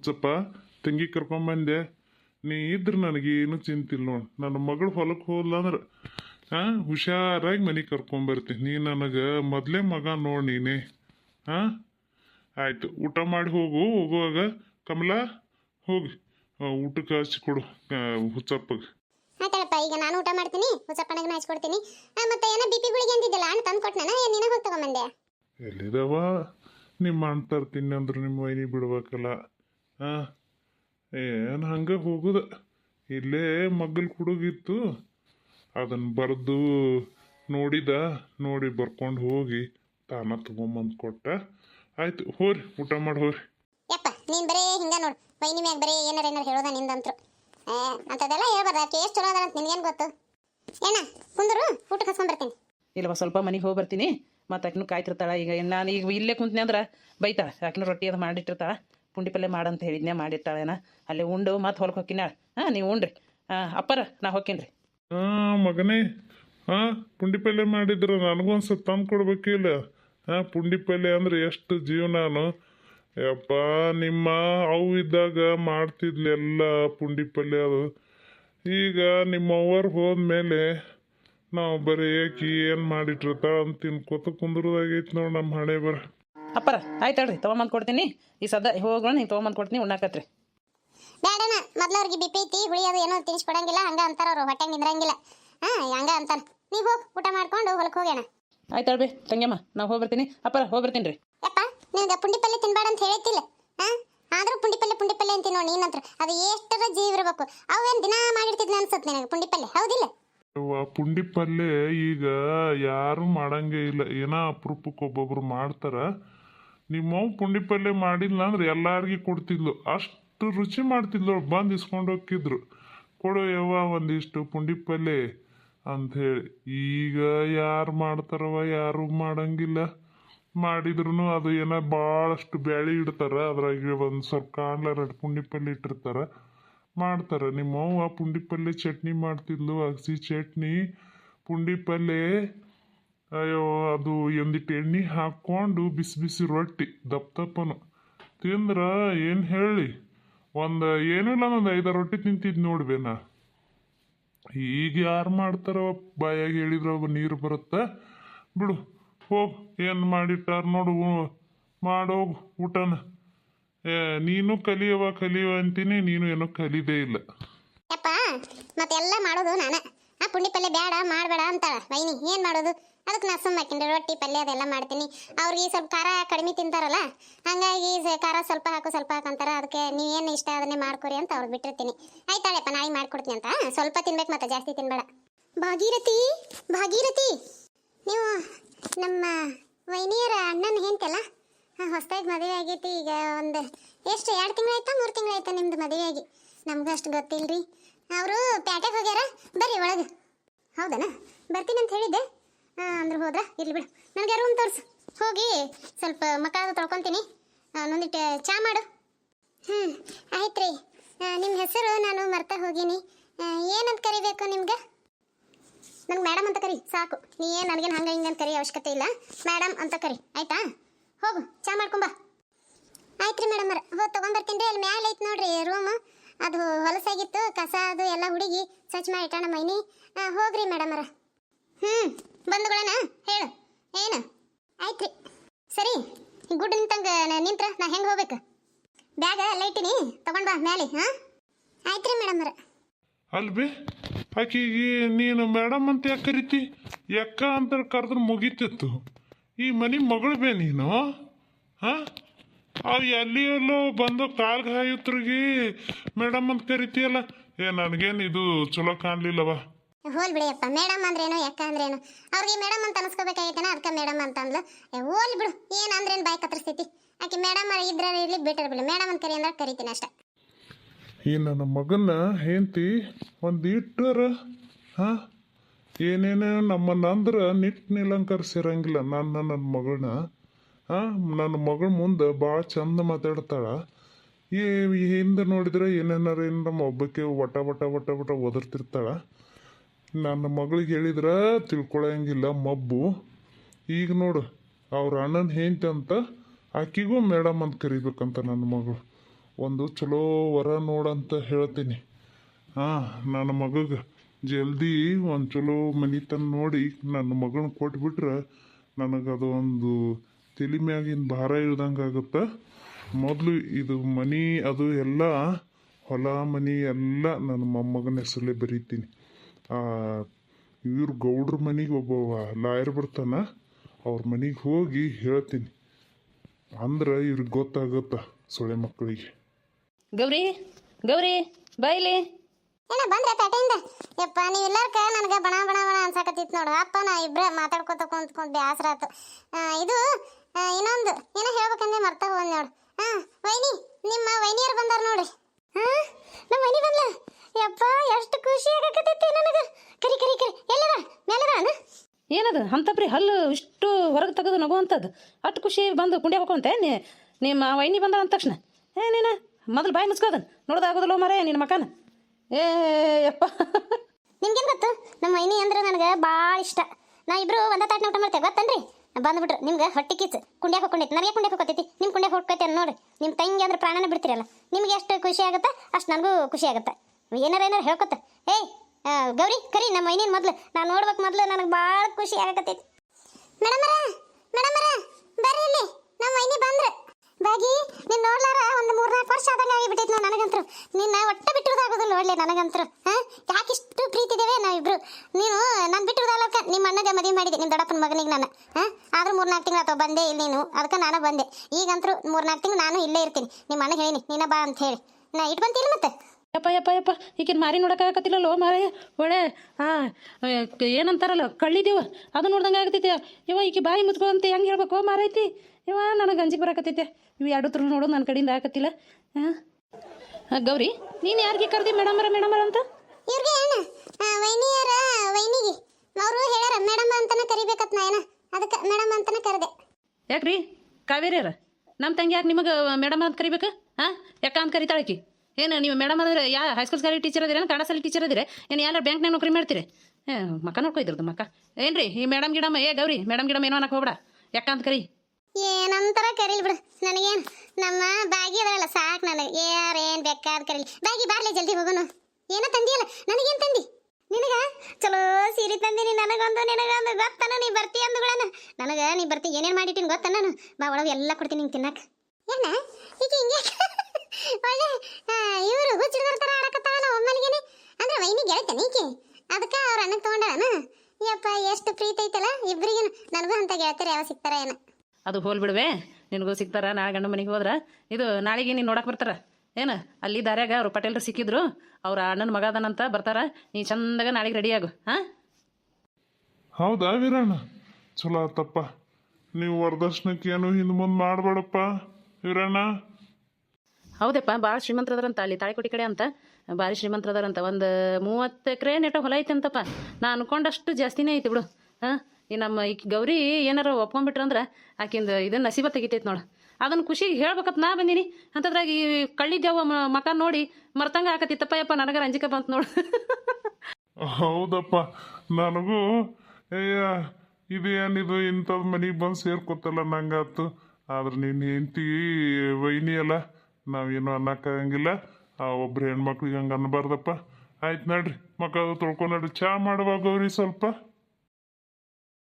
ಹುಚ್ಚಪ್ಪ ತಂಗಿ ಕರ್ಕೊಂಬಂದೆ ನೀ ಇದ್ರೆ ನನಗೇನು ಚಿಂತಿಲ್ಲ ನೋಡಿ. ನನ್ನ ಮಗಳು ಹೊಲಕ್ಕೆ ಹೋದ್ಲ ಅಂದ್ರೆ ಹಾಂ ಹುಷಾರಾಗಿ ಮನೆಗೆ ಕರ್ಕೊಂಬರ್ತೀನಿ ನೀ ನನಗೆ ಮೊದಲೇ ಮಗ ನೋಡಿ ನೀನೆ. ಹಾಂ ಆಯಿತು ಊಟ ಮಾಡಿ ಹೋಗು. ಹೋಗುವಾಗ ಕಮಲ ಹೋಗಿ. ಊಟಕ್ಕೆ ಹಚ್ಚಿ ಕೊಡು ಹುಚ್ಚಪ್ಪಗೆ. ಆಯ್ತಳಪ್ಪ ಈಗ ನಾನು ಊಟ ಮಾಡ್ತೀನಿ. ಹುಚ್ಚಪ್ಪನಿಗೆ ಹಚ್ಕೊಡ್ತೀನಿ ಕೊಡ್ತೀನಿ. ಮತ್ತೆ ಏನೋ ಬಿ ಪಿ ಗುಳಿಗೆ ಅಂದಿದ್ದಲ್ಲ ಅಣ್ಣ ತಂದು ಕೊಟ್ಟನ ಏನು ನೀನೇ ಹೋಗಿ ತಗೊಂಬಂದೆ. ಎಲ್ಲಿದಾವ? ನಿಮ್ಮ ಅಣ್ಣ ತರ್ತೀನಿ ಅಂದ್ರೆ ನಿಮ್ಮ ವೈನಿ ಬಿಡ್ಬೇಕಲ್ಲ. ಹಾಂ ಏನು ಹಂಗೆ ಹೋಗುದ? ಇಲ್ಲೇ ಮಗ್ಗಲ್ ಕುಡುಗಿತ್ತು. ಅದನ್ನು ಬರೆದು ನೋಡಿದ ನೋಡಿ ಬರ್ಕೊಂಡು ಹೋಗಿ ತಾನ ತಗೊಂಬಂದು ಕೊಟ್ಟ. ಆಯ್ತು ಹೋರಿ ಊಟ ಮಾಡಿ ಹೋರಿ. ಯಪ್ಪ ನೀನ್ ಬರೇ ಹಿಂಗ ನೋಡು. ವೈನಿ ಮ್ಯಾಗ ಬರೇ ಏನಾರ ಏನಾರ ಹೇಳೋದ ನಿಂದಂತ್ರು. ಅಂತದೆಲ್ಲ ಹೇಳ್ಬಾರ್ದ ಆಕೆ ಎಷ್ಟು ಚಲೋ ಅದ ಅಂತ ನಿನ್ಗೇನು ಗೊತ್ತು? ಏನ ಕುಂದರು ಊಟ ಹಚ್ಕೊಂಡ್ ಬರ್ತೀನಿ. ಇಲ್ಲವ ಸ್ವಲ್ಪ ಮನೆಗೆ ಹೋಗಿ ಬರ್ತೀನಿ. ಮತ್ತು ಆಕಿನೂ ಕಾಯ್ತಿರ್ತಾಳೆ. ಈಗ ನಾನು ಈಗ ಇಲ್ಲೇ ಕುಂತ್ನಿ ಅಂದ್ರೆ ಬೈತಾಳೆ. ಆಕಿನೂ ರೊಟ್ಟಿ ಅದು ಮಾಡಿಟ್ಟಿರ್ತಾಳೆ. ಪುಂಡಿ ಪಲ್ಯ ಮಾಡಂತ ಹೇಳಿದ್ನೇ ಮಾಡಿರ್ತಾಳೇನ? ಅಲ್ಲಿ ಉಂಡು ಮತ್ತೆ ಹೊಲಕ್ಕೆ ಹೊಕ್ಕಿನಾಳ ಹಾಂ, ನೀವು ಉಂಡ್ರಿ. ಅಪ್ಪರ, ನಾ ಹೊಕ್ಕೀನಿ ಮಗನೇ. ಹಾಂ ಪುಂಡಿ ಪಲ್ಯ ಮಾಡಿದ್ರು ನನಗೊಂದು ಸ್ವಲ್ಪ ತಂದು ಕೊಡ್ಬೇಕಿಲ್ಲ ಹಾಂ ಪುಂಡಿ ಪಲ್ಯ ಅಂದ್ರೆ ಎಷ್ಟು ಜೀವನಾನು ಯಪ್ಪ, ನಿಮ್ಮ ಅವು ಇದ್ದಾಗ ಮಾಡ್ತಿದ್ಲೆಲ್ಲ ಪುಂಡಿ ಪಲ್ಯ ಅದು. ಈಗ ನಿಮ್ಮ ಅವ್ವರು ಹೋದ್ಮೇಲೆ ನಾವು ಬರೀ ಏಕಿ ಏನು ಮಾಡಿಟ್ಟಿರ್ತಾಳ ಅಂತ ತಿನ್ಕೋತ ಕುಂದ್ರದಾಗೈತಿ ನೋಡಿ ನಮ್ಮ ಹಳೆ ಬರ ಅಪ್ಪರ ಆಯ್ತು ಹೇಳ್ರಿ ತೊಗೊಂಬಂದು ಕೊಡ್ತೀನಿ. ಈ ಸದ್ದ ಹೋಗೋಣ ನೀವು ತೊಗೊಂಬಂದು ಕೊಡ್ತೀನಿ ಉಣ್ಣಾಕತ್ರಿ. ಬೇಡಣ ಮೊದ್ಲು ಅವ್ರಿಗೆ ಬಿ ಪಿ ಐತಿ ಹುಳಿ ಅದು ಏನೋ ತಿನ್ಸಿ ಕೊಡಂಗಿಲ್ಲ ಹಂಗ ಅಂತಾರ ಅವ್ರು ಹೊಟ್ಟೆ ನಿಂದ್ರಂಗಿಲ್ಲ. ಹಾ ಹಂಗ ಅಂತಾನ. ನೀವ್ ಹೋಗ್ ಊಟ ಮಾಡ್ಕೊಂಡು ಹೊಲಕ್ಕೆ ಹೋಗ್ಯಾಣ ಆಯ್ತು ಹೇಳ್ಬಿ ತಂಗ್ಯಮ್ಮ ನಾವು ಹೋಗಿ ಬರ್ತೀನಿ ಅಪ್ಪರ ಹೋಗಿ ಬರ್ತೀನಿ ರೀ. ಯಪ್ಪ ನಿನ್ಗೆ ಪುಂಡಿ ಪಲ್ಯ ತಿನ್ಬೇಡ ಅಂತ ಹೇಳ್ತಿಲ್ಲ ಹಾ ಆದ್ರೂ ಪುಂಡಿ ಪಲ್ಲೆ ಪುಂಡಿ ಪಲ್ಲೆ ಅಂತೀನಿ ನೋಡಿ ನೀನಂತ್ರ. ಅದು ಎಷ್ಟರ ಜೀವ ಇರ್ಬೇಕು. ಅವೇನ್ ದಿನ ಮಾಡಿರ್ತಿದ್ನ ಅನ್ಸತ್ ನಿನಗೆ ಪುಂಡಿ ಪಲ್ಯ ಹೌದಿಲ್ಲ? ಅವ್ವ, ಪುಂಡಿ ಪಲ್ಯ ಈಗ ಯಾರು ಮಾಡಂಗೇ ಇಲ್ಲ. ಏನೋ ಅಪರೂಪಕ್ಕೆ ಒಬ್ಬೊಬ್ರು ಮಾಡ್ತಾರ. ನಿಮ್ಮವ್ ಪುಂಡಿ ಪಲ್ಯ ಮಾಡಿಲ್ಲ ಅಂದ್ರೆ ಎಲ್ಲಾರ್ಗಿ ಕೊಡ್ತಿದ್ಲು. ಅಷ್ಟು ರುಚಿ ಮಾಡ್ತಿದ್ಲು ಬಂದು ಇಸ್ಕೊಂಡು ಹೋಗಿದ್ರು ಕೊಡು ಯವ್ವ ಒಂದಿಷ್ಟು ಪುಂಡಿ ಪಲ್ಯ ಹೇಳಿ ಈಗ ಯಾರು ಮಾಡ್ತಾರವ ಯಾರು ಮಾಡಂಗಿಲ್ಲ. ಮಾಡಿದ್ರು ಅದು ಏನ ಭಾಳಷ್ಟು ಬ್ಯಾಳಿ ಇಡ್ತಾರ. ಅದ್ರಾಗ ಒಂದು ಸ್ವಲ್ಪ ಕಾಣ್ಲಾರ ಪುಂಡಿ ಪಲ್ಯ ಇಟ್ಟಿರ್ತಾರ. ಮಾಡ್ತಾರೆ. ನಿಮ್ಮವ್ವ ಪುಂಡಿ ಪಲ್ಯ ಚಟ್ನಿ ಮಾಡ್ತಿದ್ಲು. ಅಗಸಿ ಚಟ್ನಿ ಪುಂಡಿ ಪಲ್ಯ ಅಯ್ಯೋ ಅದು ಎಂದಿಟ್ಟು ಎಣ್ಣೆ ಹಾಕ್ಕೊಂಡು ಬಿಸಿ ಬಿಸಿ ರೊಟ್ಟಿ ದಪ್ಪ ದಪ್ಪನು ತಿಂದ್ರೆ ಏನು ಹೇಳಿ? ಒಂದು ಏನಿಲ್ಲ ಒಂದು ಐದಾರು ರೊಟ್ಟಿ ತಿಂತಿದ್ದು ನಾ ಈಗ ಯಾರು ಮಾಡ್ತಾರೋ ಬಾಯಾಗ ಹೇಳಿದ್ರೆ ಒಬ್ಬ ನೀರು ಬರುತ್ತೆ? ಬಿಡು ಹೋಗ್ ಏನು ಮಾಡಿಟ್ಟಾರ ನೋಡು ಮಾಡೋಗು ಊಟನ. ಏ, ನೀನು ಕಲಿಯವ ಕಲಿಯವ ಅಂತೀನಿ ನೀನು ಏನೋ ಕಲಿದೇ ಇಲ್ಲ. ಮತ್ತೆ ಮತ್ತೆಲ್ಲ ಮಾಡೋದು ನಾನು. ಆ ಪುಂಡಿ ಪಲ್ಯ ಬೇಡ ಮಾಡಬೇಡ ಅಂತಾಳ ವೈನಿ ಏನು ಮಾಡೋದು? ಅದಕ್ಕೆ ನಾ ಸುಮ್ಮ ಹಾಕಿನ್ರಿ, ರೊಟ್ಟಿ, ಪಲ್ಯ ಅದೆಲ್ಲ ಮಾಡ್ತೀನಿ. ಅವ್ರಿಗೆ ಸ್ವಲ್ಪ ಖಾರ ಕಡಿಮೆ ತಿಂತಾರಲ್ಲ, ಹಂಗಾಗಿ ಖಾರ ಸ್ವಲ್ಪ ಹಾಕು, ಸ್ವಲ್ಪ ಹಾಕಂತಾರ ಅದಕ್ಕೆ ನೀವೇನು ಇಷ್ಟ ಅದನ್ನೇ ಮಾಡ್ಕೊರಿ ಅಂತ ಅವ್ರಿಗೆ ಬಿಟ್ಟಿರ್ತೀನಿ. ಆಯ್ತಾಳಪ್ಪ ನಾಳೆ ಮಾಡ್ಕೊಡ್ತೀನಿ ಅಂತ ಸ್ವಲ್ಪ ತಿನ್ಬೇಕು ಮತ್ತೆ, ಜಾಸ್ತಿ ತಿನ್ಬೇಡ. ಭಾಗೀರಥಿ ಭಾಗೀರಥಿ! ನೀವು ನಮ್ಮ ವೈನಿಯರ ಅಣ್ಣನ ಹೆಂತಲ್ಲ ಹೊಸದಾಗಿ ಮದುವೆ ಆಗೈತಿ, ಈಗ ಒಂದು ಎಷ್ಟು, ಎರಡು ತಿಂಗಳಾಯ್ತಾ, ಮೂರು ತಿಂಗಳಾಯ್ತಾ ನಿಮ್ದು ಮದುವೆ ಆಗಿ ನಮ್ಗೆ ಅಷ್ಟು ಗೊತ್ತಿಲ್ಲ ರೀ ಅವರು ಪ್ಯಾಟೆಗೆ ಹೋಗ್ಯಾರ? ಬರ್ರಿ ಒಳಗೆ. ಹೌದನ? ಬರ್ತೀನಿ ಅಂತ ಹೇಳಿದ್ದೆ. ಅಂದ್ರೆ ಹೋದ್ರ? ಇರ್ಲಿ ಬಿಡು. ನನಗೆ ರೂಮ್ ತೋರಿಸು. ಹೋಗಿ ಸ್ವಲ್ಪ ಮಕ್ಕ ತೊಳ್ಕೊತೀನಿ. ನೊಂದಿಟ್ಟು ಚಾ ಮಾಡು. ಹ್ಞೂ ಆಯ್ತು ರೀ ನಿಮ್ಮ ಹೆಸರು, ನಾನು ಮರ್ತಾ ಹೋಗೀನಿ. ಏನಂತ ಕರಿಬೇಕು ನಿಮ್ಗೆ? ನನಗೆ ಮೇಡಮ್ ಅಂತ ಕರಿ, ಸಾಕು. ನೀ ಏನು ನನಗೇನು ಹಂಗೆ ಹಿಂಗೆ ಅಂತ ಕರಿ ಅವಶ್ಯಕತೆ ಇಲ್ಲ. ಮೇಡಮ್ ಅಂತ ಕರಿ, ಆಯ್ತಾ? ಹೋಗು, ಚಾ ಮಾಡ್ಕೊಂಬ ಆಯ್ತು ರೀ ಮೇಡಮ್ ಹೋಗಿ ತೊಗೊಂಬರ್ತೀನಿ ರೀ. ಅಲ್ಲಿ ಮ್ಯಾಲೆ ಐತೆ ನೋಡ್ರಿ ರೂಮು ಅದು ಹೊಲಸಾಗಿತ್ತು, ಕಸ ಅದು ಎಲ್ಲ ಹುಡುಗಿ. ಸ್ವಚ್ಛ ಮಾಡಿ ನಮ್ಮ ಮೈನಿ ಹೋಗ್ರಿ ಮೇಡಮರ ಹ್ಞೂ ಬಂಧುಗಳನ್ನ ಹೇಳು. ಏನು? ಆಯ್ತು ರೀ ಸರಿ ಗುಡ್ ನಿಂತಂಗ ನಿಂತ್ರ, ನಾ ಹೆಂಗೆ ಹೋಗ್ಬೇಕು? ಬ್ಯಾಗ ಅಲ್ಲೇ ಇಟ್ಟಿನಿ ತಗೊಂಡ್ ಬಾ ಮ್ಯಾಲೆ, ಹಾಂ? ಆಯ್ತು ರೀ ಮೇಡಮರ. ಅಲ್ಬಿ, ಆಕಿಗೆ ನೀನು ಮೇಡಮ್ ಅಂತ ಯಾಕೆ ಕರಿತಿ? ಯಾಕ ಅಂತ ಕರೆದ್ರೆ ಮುಗೀತಿತ್ತು. ಈ ಮನೆ ಮಗಳು ಬೇ ನೀನು? ಹಾಂ? ಅವು ಎಲ್ಲಿ ಎಲ್ಲೋ ಬಂದು ಕಾಲ್ಗೆ ಹಾಯುತ್ರಿಗೆ ಮೇಡಮ್ ಅಂತ ಕರಿತೀಯಲ್ಲ? ಏ, ನನಗೇನು ಇದು ಚಲೋ ಕಾಣಲಿಲ್ಲವ. ಹೋಲ್ ಬಿಡಿಯಪ್ಪ ಮೇಡಮ್ ಅಂದ್ರೇನು, ಯಾಕ ಅಂದ್ರೇನು? ಅವ್ರಿಗೆ ಮೇಡಮ್ ಅಂತ ಅನ್ಸ್ಕೋಬೇಕಾಗೈತೇನ ಅದಕ್ಕೆ ಮೇಡಮ್ ಅಂತ ಅಂದ್ಲು. ಹೋಲ್ ಬಿಡು, ಏನು ಅಂದ್ರೇನು ಬಾಯ್ ಕತ್ತರಿಸ್ತೈತಿ ಆಕೆ ಮೇಡಮ್ ಇದ್ರೆ ಇರ್ಲಿ ಬಿಟ್ಟರ್ ಬಿಡು. ಮೇಡಮ್ ಅಂತ ಕರಿ ಅಂದ್ರೆ ಕರಿತೀನಿ ಅಷ್ಟೇ. ಈ ನನ್ನ ಮಗನ ಹೆಂಡತಿ ಒಂದು ಇಟ್ಟರ, ಹಾಂ? ಏನೇನು ನಮ್ಮನ್ನ ಅಂದ್ರೆ ನಿಟ್ ನಿಲಂಕರಿಸಿರಂಗಿಲ್ಲ ನನ್ನ ನನ್ನ ಮಗಳನ್ನ ಹಾಂ, ನನ್ನ ಮಗಳ ಮುಂದೆ ಭಾಳ ಚಂದ ಮಾತಾಡ್ತಾಳ. ಈ ಹಿಂದೆ ನೋಡಿದ್ರೆ ಏನೇನಾರ ಏನು ನಮ್ಮ ಒಬ್ಬಕ್ಕೆ ವಟ ವಟ ವಟ ವಟ ಒದರ್ತಿರ್ತಾಳ. ನನ್ನ ಮಗಳಿಗೆ ಹೇಳಿದ್ರೆ ತಿಳ್ಕೊಳಂಗಿಲ್ಲ ಮಬ್ಬು. ಈಗ ನೋಡು, ಅವ್ರ ಅಣ್ಣನ ಹೆಂಡತಿ ಅಂತ ಆಕಿಗೂ ಮೇಡಮ್ ಅಂತ ಕರಿಬೇಕಂತ ನನ್ನ ಮಗಳು. ಒಂದು ಚಲೋ ವರ ನೋಡಂತ ಹೇಳ್ತೀನಿ. ಹಾಂ, ನನ್ನ ಮಗಗೆ ಜಲ್ದಿ ಒಂದು ಚಲೋ ಮನಿತನ ನೋಡಿ ನನ್ನ ಮಗನ ಕೊಟ್ಬಿಟ್ರೆ ನನಗದು ಒಂದು ತಲೆ ಮ್ಯಾಗಿನ ಭಾರ ಇಳ್ದಂಗೆ ಆಗುತ್ತೆ. ಮೊದಲು ಇದು ಮನಿ ಅದು ಎಲ್ಲ ಹೊಲ ಮನಿ ಎಲ್ಲ ನನ್ನ ಮೊಮ್ಮಗನ ಹೆಸರಲ್ಲೇ ಬರೀತೀನಿ. ಇವ್ರ ಗೌಡ್ರ ಮನೆಗೆ ಒಬ್ಬ ಲಾಯರ್ ಬರ್ತಾನ ಅವ್ರ ಮನೆಗೆ ಹೋಗಿ ಹೇಳ್ತೀನಿ. ಅಂದ್ರೆ ಇವ್ರಿಗೆ ಗೊತ್ತಾಗುತ್ತ ಸೊಳ್ಳೆ ಮಕ್ಕಳಿಗೆ ಗೌರಿ ಗೌರಿ ಬೈಲಿ ಏನ ಬಂದ್ರೆ ಪೇಟೆಯಿಂದ? ಯಪ್ಪ ನೀವು ಇಲ್ಲಾರ್ಕ ನನಗೆ ಬಣ ಬಣ ಬಣ ಅನ್ಸಕತ್ತಿತ್ತು ನೋಡು. ಅಪ್ಪ ನಾ ಇಬ್ರ ಮಾತಾಡ್ಕೊತ ಕುಂತ್ ಬೇಸರ ಆತು. ಇದು ಇನ್ನೊಂದು. ಏನೋ ಹೇಳ್ಬೇಕಂದ್ರೆ ಮರ್ತ ಹೋದ್ ನೋಡು. ಹಾ ವೈನಿ ನಿಮ್ಮ ವೈನಿಯರ್ ಬಂದಾರ ನೋಡ್ರಿ. ಹಾ ನಮ್ಮ ವೈನಿ ಬಂದ್ಲ? ಯಪ್ಪ ಎಷ್ಟು ಖುಷಿ ಆಗಕತ್ತೈತಿ ನನಗೆ ಕರಿ ಕರಿ ಕರಿ ಎಲ್ಲದ ಮೇಲದ ಏನದು? ಅಂತಪ್ರಿ ಹಲ್ಲು ಇಷ್ಟು ಹೊರಗೆ ತೆಗೆದು ನಗುವಂಥದ್ದು? ಅಷ್ಟು ಖುಷಿ ಬಂದು ಕುಂಡಿ ಹಾಕೊಂತೆ ನೀ ನಿಮ್ಮ ವೈನಿ ಬಂದ ಅಂದ ತಕ್ಷಣ? ಏ, ನೀನು, ಮೊದಲು ಬಾಯಿ ಮುಚ್ಕೋದನ್ ನೋಡೋದಾಗೋದಿಲ್ಲ ಮರೇ ನಿನ್ನ ಮಕಾನ? ಏ, ಯಪ್ಪ. ಏನು ಗೊತ್ತು? ನಮ್ಮ ವೈನಿ ಅಂದ್ರೆ ನನಗೆ ಭಾಳ ಇಷ್ಟ. ನಾ ಇಬ್ರು ಒಂದ ತಾಟ್ನ ಊಟ ಮಾಡ್ತೇವೆ, ಗೊತ್ತನ್ರಿ? ಬಂದ್ಬಿಟ್ರು. ನಿಮ್ಗೆ ಹೊಟ್ಟೆ ಕಿಚ್ಚು. ಕುಂಡ್ಯಾಕ ಹಾಕೊಂಡೈತಿ ನನಗೆ ಕುಂಡ್ಯಾಕ ಹೋಗ್ತೈತಿ ನಿಮ್ಮ ಹೋಗ್ಕೈತಿ ಹೋಗ್ತೈತಿ ನೋಡಿ ನಿಮ್ಮ ತಂಗಿ ಅಂದ್ರೆ ಪ್ರಾಣನ ಬಿಡ್ತಿರಲ್ಲ. ನಿಮ್ಗೆ ಎಷ್ಟು ಖುಷಿ ಆಗುತ್ತೆ, ಅಷ್ಟು ನನಗೂ ಖುಷಿ ಆಗುತ್ತೆ. ಏನಾರ ಏನಾರ ಹೇಳ್ಕೊತ. ಏಯ್ ಗೌರಿ, ಕರಿ, ನಮ್ಮ ಮೈನಿನ ಮೊದ್ಲು? ನಾನು ನೋಡ್ಬೇಕು ಮೊದ್ಲು, ನನಗೆ ಭಾಳ ಖುಷಿ ಆಗಕತ್ತೈತಿ. ಮೇಡಮರ ಮೇಡಮರ ಬರ್ರಿ ಇಲ್ಲಿ. ನಮ್ಮ ಮೈನಿ ಬಂದ್ರ. ಬಾಗಿ, ನೀನು ನೋಡ್ಲಾರ ಒಂದು ಮೂರ್ನಾಲ್ಕು ವರ್ಷ ಆದಂಗ ಆಗಿಬಿಟ್ಟೈತಿ ನಾವು ನನಗಂತರು. ನಿನ್ನ ಒಟ್ಟ ಬಿಟ್ಟಿರೋದಾಗೋದಿಲ್ಲ ನೋಡ್ಲಿ ನನಗಂತರು. ಹಾಂ ಯಾಕಿಷ್ಟು ಪ್ರೀತಿ ನಾವಿಬ್ರು. ನೀನು ನಾನು ಬಿಟ್ಟಿರೋದಲ್ಲಕ್ಕ, ನಿಮ್ಮ ಅಣ್ಣಗೆ ಮದುವೆ ಮಾಡಿದೆ ನಿಮ್ಮ ದೊಡ್ಡಪ್ಪನ ಮಗನಿಗೆ ನಾನು. ಹಾ ಮೂರು ನಾಲ್ಕು ತಿಂಗಳು ಅಥವಾ ಬಂದೆ ಇಲ್ಲಿ ನೀನು. ಅದಕ್ಕೆ ನಾನು ಬಂದೆ. ಈಗಂತರೂ ಮೂರ್ನಾಲ್ಕು ತಿಂಗಳು ನಾನು ಇಲ್ಲೇ ಇರ್ತೀನಿ. ನಿಮ್ಮ ಅಣ್ಣ ಹೇಳಿನಿ, ನೀನ ಬಾ ಅಂತ ಹೇಳಿ. ನಾ ಇಟ್ಟು ಬಂತಿಲ್ಲ ಮತ್ತೆ? ಯಪ್ಪ ಯಪ್ಪ ಯಪ್ಪ ಈಗಿನ ಮಾರಿ ನೋಡೋಕ್ಕಾಗತ್ತಿಲ್ಲಲ್ಲೋ ಮಾರೇ ಒಳ್ಳೆ ಹಾಂ ಏನಂತಾರಲ್ಲ ಕಳ್ಳಿದೇವ ಅದು ನೋಡ್ದಂಗೆ ಆಗತೈತೆ. ಇವ ಈಕಿ ಬಾಯಿ ಮುಚ್ಕೋ ಅಂತ ಹೆಂಗೆ ಹೇಳ್ಬೇಕು ಮಾರೈತಿ? ಇವ ನನಗೆ ಗಂಜಿ ಬರಾಕತ್ತೈತೆ. ಇವು ಎರಡು ತರ ನೋಡು ನನ್ನ ಕಡೆಯಿಂದ ಆಗತ್ತಿಲ್ಲ ಹಾಂ ಗೌರಿ ನೀನು ಯಾರಿಗೆ ಕರ್ದಿ ಮೇಡಮರ ಮೇಡಮರ ಅಂತ? ಇವ್ರಿಗೆ ವೈನಿಯರ ವೈನಿಗೆ. ಅವರು ಹೇಳ್ಯಾರ ಮೇಡಮ್ ಅಂತಾನೆ ಕರಿಬೇಕತ್ ನಾ ಏನ ಅದಕ್ಕೆ ಮೇಡಮ್ ಅಂತಾನೆ ಕರೆದೆ. ಯಾಕ್ರಿ? ಕಾವೇರಿಯರ? ನಮ್ಮ ತಂಗಿ ಯಾಕೆ ನಿಮಗೆ ಮೇಡಮ್ ಅಂತ ಕರಿಬೇಕು? ಹಾಂ ಯಾಕ ಅಂತ ಕರಿತಾಳಕಿ ಏನು, ನೀವು ಮೇಡಮ್ ಅಂದ್ರೆ ಯಾ ಹೈಸ್ಕೂಲ್ ಸಾಲಿ ಟೀಚರ್ ಅದಿರೇನು ಕನ್ನಡ ಸಾಲಿ ಟೀಚರ್ ಅದಿರೆ ಏನು ಯಾರು ಬ್ಯಾಂಕ್ನಾಗ ನೌಕರಿ ಮಾಡ್ತೀರಿ? ಏನು ಮಕ್ಕ ನೋಡ್ಕೊಯ್ದ್ರದ್ದು ಮಕ್ಕ. ಏನ್ರಿ, ಈ ಮೇಡಮ್ ಗಿಡಮ್ಮ, ಏ, ಗೌರಿ ಮೇಡಮ್ ಗಿಡಮ್ಮ ಏನೋ ಅನ್ನಕ್ಕೆ ಹೋಗ್ಬೇಡ. ಯಾಕಂತ ಕರಿ. ಏನಂತರ ಕರೀಲಿ ಬಿಡು. ನನಗೇನು, ನಮ್ಮ ಬಾಗಿ ಅದಲ್ಲ ಸಾಕು ನನಗೆ ಯಾರು, ಏನು ಬೇಕಾದ ಕರೀಲಿ. ಬಾಗಿ ಬಾರ್ಲಿ ಜಲ್ದಿ ಹೋಗೋನು. ಏನೋ ತಂದಿಯಲ್ಲ ನನಗೇನು ತಂದಿ? ನಿನಗ? ಚಲೋ ಸೀರೆ ತಂದಿನಿ, ನನಗೊಂದು, ನಿನಗೊಂದು. ಗೊತ್ತಾನ, ನೀ ಬರ್ತಿ ಅಂದುಗಳನ್ನ ನನಗೆ, ನೀ ಬರ್ತಿ ಏನೇನು ಮಾಡಿಟ್ಟಿನಿ ಗೊತ್ತ ನಾನು? ಬಾ, ಒಳಗೆ ಎಲ್ಲ ಕೊಡ್ತೀನಿ ನಿಂಗೆ ತಿನ್ನಕ್ಕೆ ಏನ? ಈಗ ಹಿಂಗೆ? ಒಳ್ಳೆ ಇವರು ಹುಚ್ಚಿಡ್ದರ ಥರ ಆಡಕತ್ತಾವಲ್ಲ ಒಮ್ಮಲಿಗೆನೆ. ಅಂದ್ರೆ ವೈನಿ ಗೆಳತನ ಈಕೆ. ಅದಕ್ಕೆ ಅವ್ರ ಅಣ್ಣ ತೊಗೊಂಡಾನ ಯಪ್ಪ ಎಷ್ಟು ಪ್ರೀತಿ ಐತಲ್ಲ ಇಬ್ರಿಗೂ ನನಗೂ ಅಂತ ಗೆಳತಿಯರು ಯಾವ ಸಿಗ್ತಾರ ಏನ. ಅದು ಹೋಲ್ ಬಿಡುವೆ. ನಿನಗೂ ಸಿಗ್ತಾರ ನಾಳೆ ಗಂಡ ಮನೆಗೆ ಹೋದ್ರ. ಇದು ನಾಳೆಗೆ ನೀನು ನೋಡಕ್ಕೆ ಬರ್ತಾರ. ಏನು? ಅಲ್ಲಿ ದಾರ್ಯಾಗ ಅವ್ರು ಪಟೇಲ್ರು ಸಿಕ್ಕಿದ್ರು. ಅವ್ರ ಅಣ್ಣನ ಮಗ ಅದಾನಂತ ಬರ್ತಾರ. ನೀ ಚಂದಾಗ ನಾಳೆಗೆ ರೆಡಿ ಆಗು ಹಾಂ? ಹೌದಾ ವೀರಣ್ಣ? ಚಲೋ ಆತಪ್ಪ. ನೀವು ವರದಕ್ಷಿಣಕ್ಕೆ ಏನು ಹಿಂದೆ ಮುಂದೆ ಮಾಡಬೇಡಪ್ಪ ವೀರಣ್ಣ. ಹೌದಪ್ಪ ಭಾಳ ಶ್ರೀಮಂತರದಾರಂತ ಅಲ್ಲಿ ತಾಳಿಕೋಟಿ ಕಡೆ ಅಂತ. ಭಾರಿ ಶ್ರೀಮಂತರದಾರಂತ ಒಂದು ಮೂವತ್ತು ಎಕರೆ ನೆಟ ಹೊಲ ಐತೆ ಅಂತಪ್ಪ. ನಾ ಅನ್ಕೊಂಡಷ್ಟು ಜಾಸ್ತಿನೇ ಐತಿ ಬಿಡು. ಹಾಂ? ಈ ನಮ್ಮ ಈ ಗೌರಿ ಏನಾರ ಒಪ್ಕೊಂಡ್ಬಿಟ್ರಂದ್ರೆ ಆಕಿಂದ ಇದನ್ನ ನಸೀಬ ತೆಗಿತೈತೆ ನೋಡು. ಅದನ್ನು ಖುಷಿಗೆ ಹೇಳ್ಬೇಕಂತ ನಾ ಬಂದೀನಿ. ಅಂತದ್ರಾಗ ಈ ದೇವ ಮಕ ನೋಡಿ ಮರ್ತಂಗ ಹಾಕತ್ತಿತ್ತಪ್ಪ ಯಪ್ಪ ನನಗೆ ಅಂಜಿಕೆ ಬಂತು ನೋಡು. ಹೌದಪ್ಪ, ನನಗೂ ಅಯ್ಯ ಇದು ಏನಿದು ಇಂಥದ್ದು ಮನೆಗೆ ಬಂದು ಸೇರ್ಕೊತಲ್ಲ ನಂಗಾತು. ಆದ್ರೆ ನಿನ್ನ ಹೆಂಡತಿ ವೈನಿ ಅಲ್ಲ. ನಾವೇನು ಅನ್ನಕ್ಕಾಗಂಗಿಲ್ಲ. ಆ ಒಬ್ರು ಹೆಣ್ಮಕ್ಳಿಗೆ ಹಂಗೆ ಅನ್ನಬಾರ್ದಪ್ಪ ಆಯ್ತು ನಡ್ರಿ. ಮಕ್ಕಳು ತೊಳ್ಕೊಂಡ್ರಿ ಚಾ ಮಾಡುವ ಗೌರಿ ಸ್ವಲ್ಪ.